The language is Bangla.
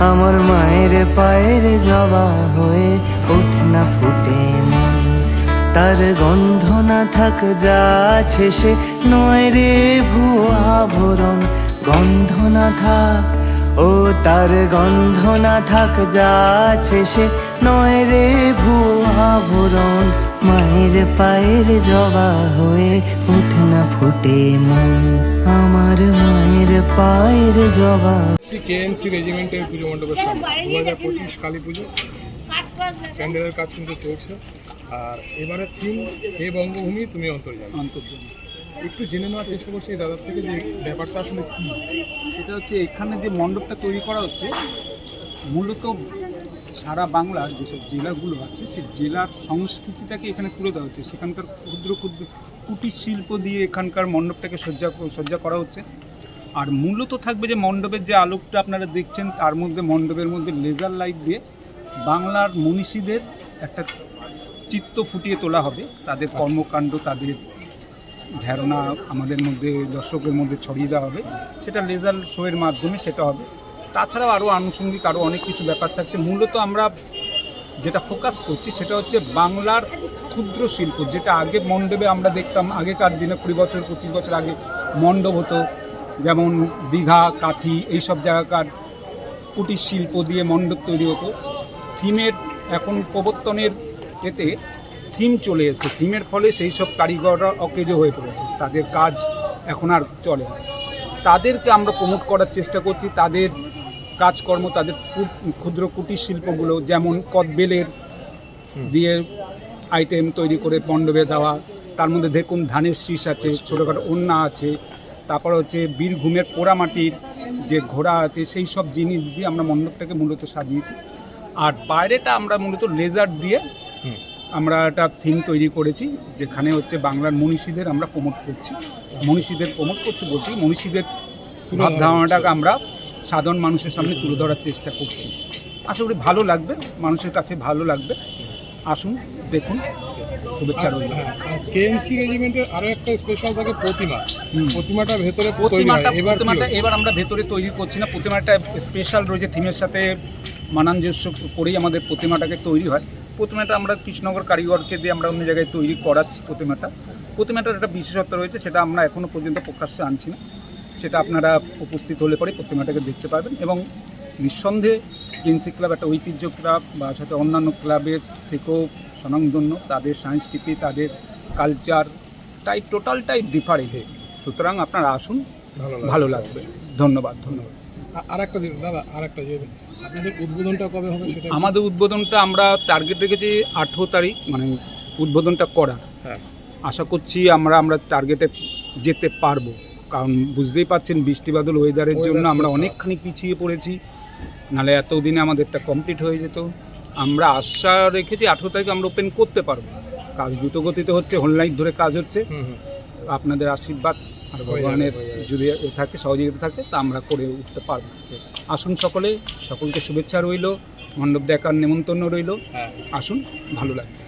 আমার মায়ের পায়ের জবা হয়ে ওঠ না ফুটে মন। তার গন্ধ না থাক যা সে নয় রে ভুয়া ভরণ গন্ধ না থাক, ও তার গন্ধ না থাক যা সে নয় রে ভুয়া ভরণ মায়ের পায়ের জবা হয়ে ওঠ না ফুটে মন। আমার মায়ের পায়ের জবা শ্রী কেএনসি রেজিমেন্টের পুজো মণ্ডপের সামনে? দু হাজার পঁচিশ কালী পুজো। প্যান্ডেলের কাজ কিন্তু চলছে। আর এবারে থিম হে বঙ্গভূমি তুমি অন্তর্জাল আন্তর্জাতিক একটু জেনে নেওয়ার চেষ্টা করছি এই দাদার থেকে যে ব্যাপারটা আসলে কি? সেটা হচ্ছে এখানে যে মণ্ডপটা তৈরি করা হচ্ছে মূলত সারা বাংলার যেসব জেলাগুলো আছে সেই জেলার সংস্কৃতিটাকে এখানে তুলে দেওয়া হচ্ছে। সেখানকার ক্ষুদ্র ক্ষুদ্র কুটির শিল্প দিয়ে এখানকার মণ্ডপটাকে সজ্জা সজ্জা করা হচ্ছে। আর মূলত থাকবে যে মণ্ডপের যে আলোকটা আপনারা দেখছেন তার মধ্যে মণ্ডপের মধ্যে লেজার লাইট দিয়ে বাংলার মনীষীদের একটা চিত্ত ফুটিয়ে তোলা হবে। তাদের কর্মকাণ্ড তাদের ধারণা আমাদের মধ্যে দর্শকের মধ্যে ছড়িয়ে দেওয়া হবে। সেটা লেজার শোয়ের মাধ্যমে সেটা হবে। তাছাড়াও আরও আনুষঙ্গিক আরও অনেক কিছু ব্যাপার থাকছে। মূলত আমরা যেটা ফোকাস করছি সেটা হচ্ছে বাংলার ক্ষুদ্র শিল্প যেটা আগে মণ্ডপে আমরা দেখতাম আগেকার দিনে কুড়ি বছর পঁচিশ বছর আগে মণ্ডপ হতো। যেমন দীঘা কাথি এইসব জায়গাকার কুটির শিল্প দিয়ে মণ্ডপ তৈরি হতো। থিমের এখন প্রবর্তনের এতে থিম চলে এসেছে। থিমের ফলে সেই সব কারিগররা অকেজো হয়ে পড়েছে। তাদের কাজ এখন আর চলে তাদেরকে আমরা প্রমোট করার চেষ্টা করছি। তাদের কাজকর্ম তাদের ক্ষুদ্র কুটির শিল্পগুলো যেমন কদবেলের দিয়ে আইটেম তৈরি করে মণ্ডপে দেওয়া। তার মধ্যে দেখুন ধানের শীষ আছে ছোটোখাটো ওন্না আছে তারপর হচ্ছে বীরভূমের পোড়ামাটির যে ঘোড়া আছে সেই সব জিনিস দিয়ে আমরা মণ্ডপটাকে মূলত সাজিয়েছি। আর বাইরেটা আমরা মূলত লেজার দিয়ে আমরা একটা থিম তৈরি করেছি যেখানে হচ্ছে বাংলার মনীষীদের আমরা প্রমোট করছি। মনীষীদের প্রমোট করতে বলছি মনীষীদের ভাব ধারণাটাকে আমরা সাধারণ মানুষের সামনে তুলে ধরার চেষ্টা করছি। আশা করি ভালো লাগবে মানুষের কাছে ভালো লাগবে। আসুন দেখুন। শুভেচ্ছা রইল। কেএনসি রেজিমেন্টের আরও একটা স্পেশাল থাকে প্রতিমা। প্রতিমাটা ভেতরে তৈরি প্রতিমাটা এবার প্রতিমাটা এবার আমরা ভেতরে তৈরি করছি না। প্রতিমাটা স্পেশাল রয়েছে থিমের সাথে মানাঞ্জস্য করেই আমাদের প্রতিমাটাকে তৈরি হয়। প্রতিমাটা আমরা কৃষ্ণনগর কারিগরকে দিয়ে আমরা অন্য জায়গায় তৈরি করাচ্ছি প্রতিমাটা। প্রতিমাটার একটা বিশেষত্ব রয়েছে সেটা আমরা এখনও পর্যন্ত প্রকাশ্যে আনছি না। সেটা আপনারা উপস্থিত হলে পরে প্রতিমাটাকে দেখতে পাবেন এবং নিঃসন্দেহে জিন্সি ক্লাব একটা ঐতিহ্য ক্লাব বা সাথে অন্যান্য ক্লাবের থেকেও স্বনামধন্য তাদের সংস্কৃতি তাদের কালচার তাই টোটালটাই ডিফারেন্ট সুতরাং আপনারা আসুন ভালো লাগবে। ধন্যবাদ ধন্যবাদ। আর একটা দাদা আর একটা যে আপনাদের উদ্বোধনটা কবে হবে সেটা আমাদের উদ্বোধনটা আমরা টার্গেট রেখেছি আঠেরো তারিখ মানে উদ্বোধনটা করার। হ্যাঁ। আশা করছি আমরা আমরা টার্গেটে যেতে পারব। কারণ বুঝতেই পাচ্ছেন বৃষ্টি বাদল ওয়েদারের জন্য আমরা অনেকখানি পিছিয়ে পড়েছি। নাহলে এতদিনে আমাদেরটা কমপ্লিট হয়ে যেত। আমরা আশা রেখেছি আঠেরো তারিখ আমরা ওপেন করতে পারব। কাজ দ্রুতগতিতে হচ্ছে অনলাইন ধরে কাজ হচ্ছে। আপনাদের আশীর্বাদ আর ভগবানের যদি এ থাকে সহযোগিতা থাকে তা আমরা করে উঠতে পারব। আসুন সকলে সকলকে শুভেচ্ছা রইল মণ্ডপ দেখার নেমন্তন্ন রইল। হ্যাঁ। আসুন ভালো লাগবে।